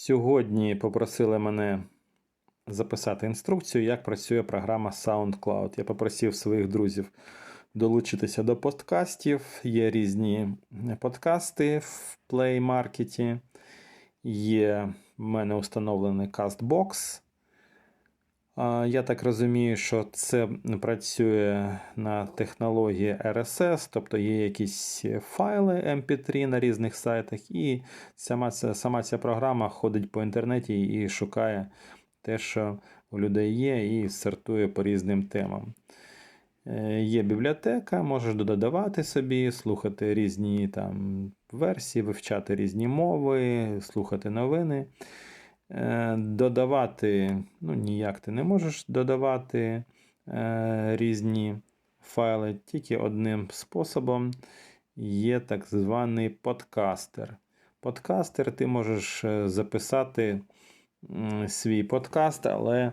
Сьогодні попросили мене записати інструкцію, як працює програма SoundCloud. Я попросив своїх друзів долучитися до подкастів. Є різні подкасти в Play Market. Є в мене установлений CastBox. Я так розумію, що це працює на технології RSS, тобто є якісь файли MP3 на різних сайтах, і сама ця, сама ця програма ходить по інтернеті і шукає те, що у людей є, і сортує по різним темам. Е, Є бібліотека, можеш додавати собі, слухати різні там версії, вивчати різні мови, слухати новини. Е, Додавати, ну ніяк ти не можеш додавати е, різні файли, тільки одним способом є так званий подкастер. Подкастер ти можеш е, записати свій подкаст, але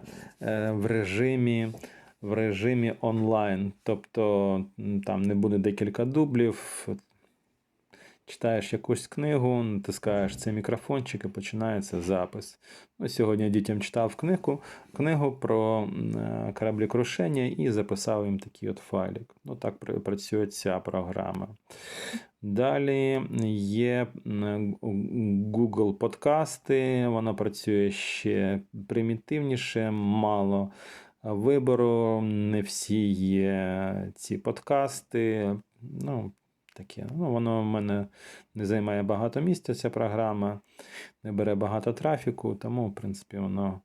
в режимі, в режимі онлайн. Тобто там не буде декілька дублів, читаєш якусь книгу, натискаєш цей мікрофончик і починається запис. Ну, Сьогодні дітям читав книгу книгу про е, кораблі-крушення і записав їм такий от файлик. Ну, так працює ця програма. Далі є Google подкасти, воно працює ще примітивніше, мало вибору, не всі є ці подкасти. Ну, таке. Ну, воно в мене не займає багато місця, ця програма, не бере багато трафіку, тому, в принципі, воно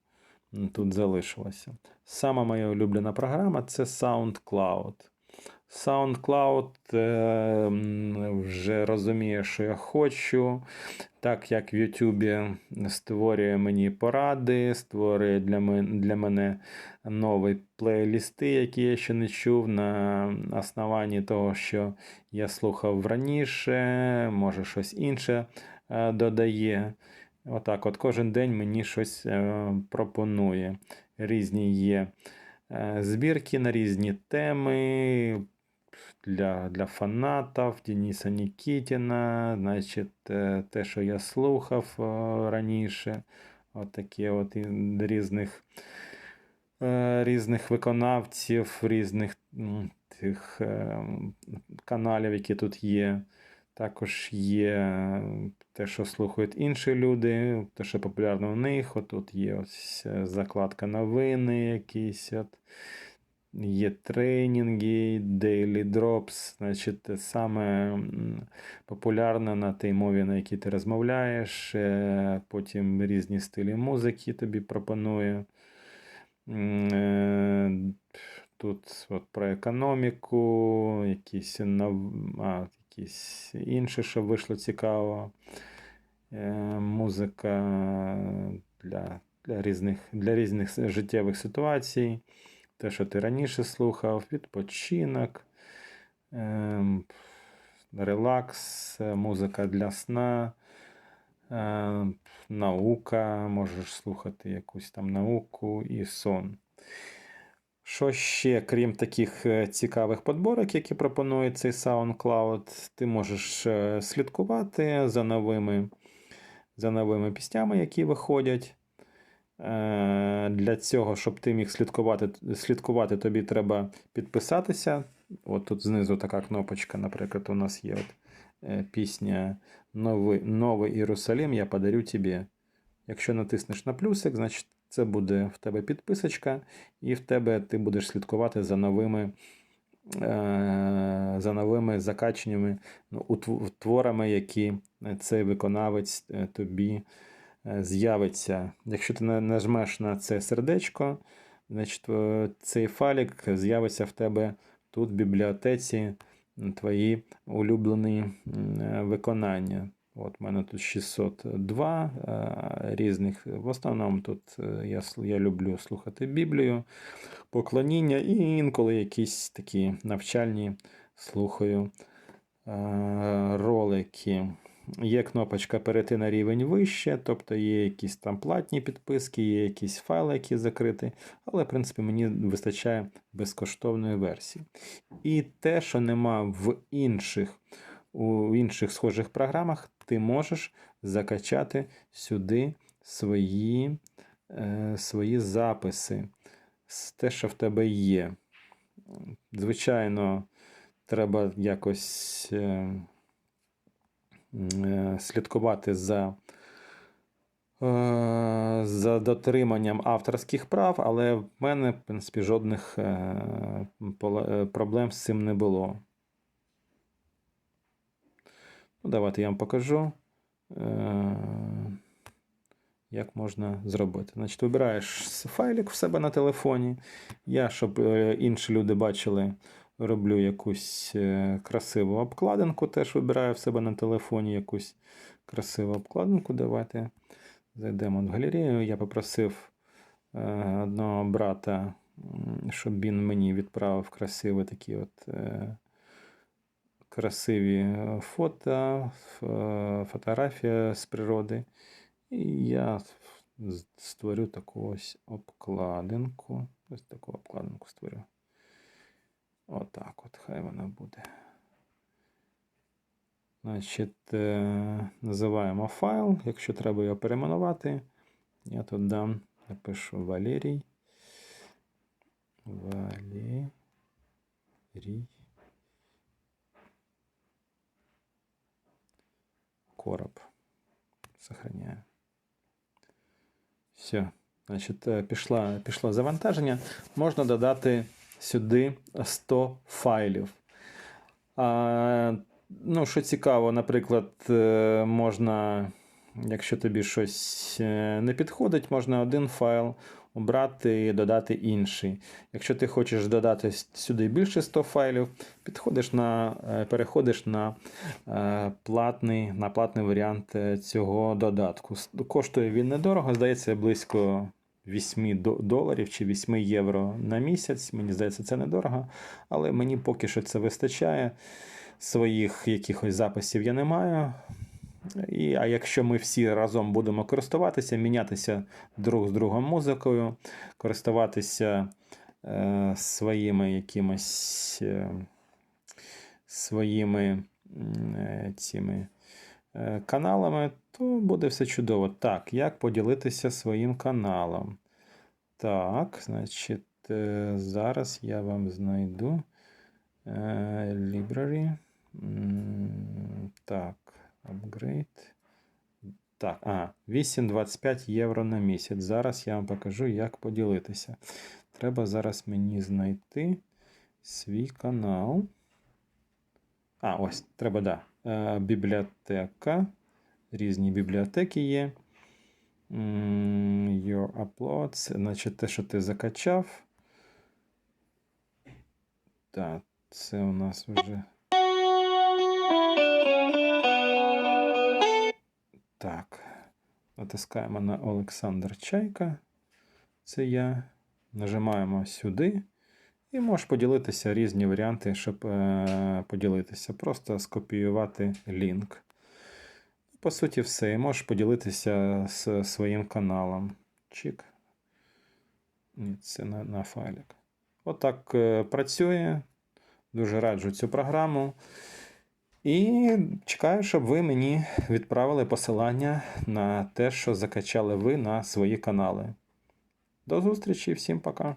тут залишилося. Сама моя улюблена програма це SoundCloud. SoundCloud е, вже розуміє, що я хочу. Так як в YouTube створює мені поради, створює для мене, нові плейлісти, які я ще не чув, на основанні того, що я слухав раніше, може щось інше е, додає. Отак, от кожен день мені щось е, пропонує. Різні є збірки на різні теми. Для, для фанатів Дениса Нікітіна, значить, е, те, що я слухав е, раніше, от от різних, е, різних виконавців, різних тих е, каналів, які тут є. Також є те, що слухають інші люди, те, що популярно у них. От тут є ось закладка новини якісь. Є тренінги, daily drops, значить, саме популярне на тій мові, на якій ти розмовляєш. е, Потім різні стилі музики тобі пропонує. Е, Тут от про економіку, якісь, нов... а, якісь інші, що вийшло цікаво. Е, Музика для, для, різних, для різних життєвих ситуацій. Те, що ти раніше слухав, відпочинок, ем, релакс, музика для сна, е, наука, можеш слухати якусь там науку і сон. Що ще, крім таких е, цікавих подборок, які пропонує цей SoundCloud, ти можеш е, слідкувати за новими, за новими піснями, які виходять. Е, Для цього, щоб ти міг слідкувати, слідкувати, тобі треба підписатися. От тут знизу така кнопочка, наприклад, у нас є от, е, пісня Новий, Новий Єрусалим, я подарю тобі. Якщо натиснеш на плюсик, значить це буде в тебе підписочка, і в тебе ти будеш слідкувати за новими, е, за новими закаченнями, ну, творами, які цей виконавець тобі з'явиться. Якщо ти нажмеш на це сердечко, значить е, цей файлик з'явиться в тебе тут в бібліотеці твої улюблені е, виконання. От у мене тут 602 е, різних. В основному тут е, я, я люблю слухати Біблію, поклоніння і інколи якісь такі навчальні слухаю е, ролики. Є кнопочка перейти на рівень вище, тобто є якісь там платні підписки, є якісь файли, які закриті, але, в принципі, мені вистачає безкоштовної версії. І те, що нема в інших, у інших схожих програмах, ти можеш закачати сюди свої, е, свої записи, те, що в тебе є. Звичайно, треба якось е, слідкувати за, е, за дотриманням авторських прав, але в мене, в принципі, жодних е, е, проблем з цим не було. Ну, давайте я вам покажу, е, як можна зробити. Значить, вибираєш файлик в себе на телефоні. Я, щоб е, інші люди бачили, роблю якусь е, красиву обкладинку. Теж вибираю в себе на телефоні якусь красиву обкладинку. Давайте зайдемо в галерею. Я попросив е, одного брата, щоб він мені відправив красиві такі от. е, красиві фото, фотографія з природи. І я створю таку ось обкладинку. Ось таку обкладинку створю. Отак от, хай вона буде. Значить, е, називаємо файл. Якщо треба його перейменувати, я тут дам, напишу Валерій. Валерій. Короб. Сохраняю. Все. Значить, е, пішла, пішло завантаження. Можна додати сюди 100 файлів. А, ну, що цікаво, наприклад, е, можна, якщо тобі щось е, не підходить, можна один файл обрати і додати інший. Якщо ти хочеш додати сюди більше 100 файлів, підходиш на, е, переходиш на платний, на платний варіант цього додатку. Коштує він недорого, здається, близько 8 доларів чи 8 євро на місяць. Мені здається, це недорого, але мені поки що це вистачає. Своїх якихось записів я не маю. І, а якщо ми всі разом будемо користуватися, мінятися друг з другом музикою, користуватися е, своїми якимось е, своїми е, цими каналами, то буде все чудово. Так, як поділитися своїм каналом? Так, значить, е, зараз я вам знайду е, library. Так, upgrade. Так, а, 8,25 євро на місяць. Зараз я вам покажу, як поділитися. Треба зараз мені знайти свій канал. А, ось, треба, да. Е, бібліотека. Різні бібліотеки є. Your uploads. Значить, те, що ти закачав. Так, це у нас вже. Так. Натискаємо на Олександр Чайка. Це я. Нажимаємо сюди. І можеш поділитися різні варіанти, щоб е, поділитися. Просто скопіювати лінк. По суті, все. І можеш поділитися з своїм каналом. Чик. Ні, це на, на файлик. Отак е, працює. Дуже раджу цю програму. І чекаю, щоб ви мені відправили посилання на те, що закачали ви на свої канали. До зустрічі, всім пока.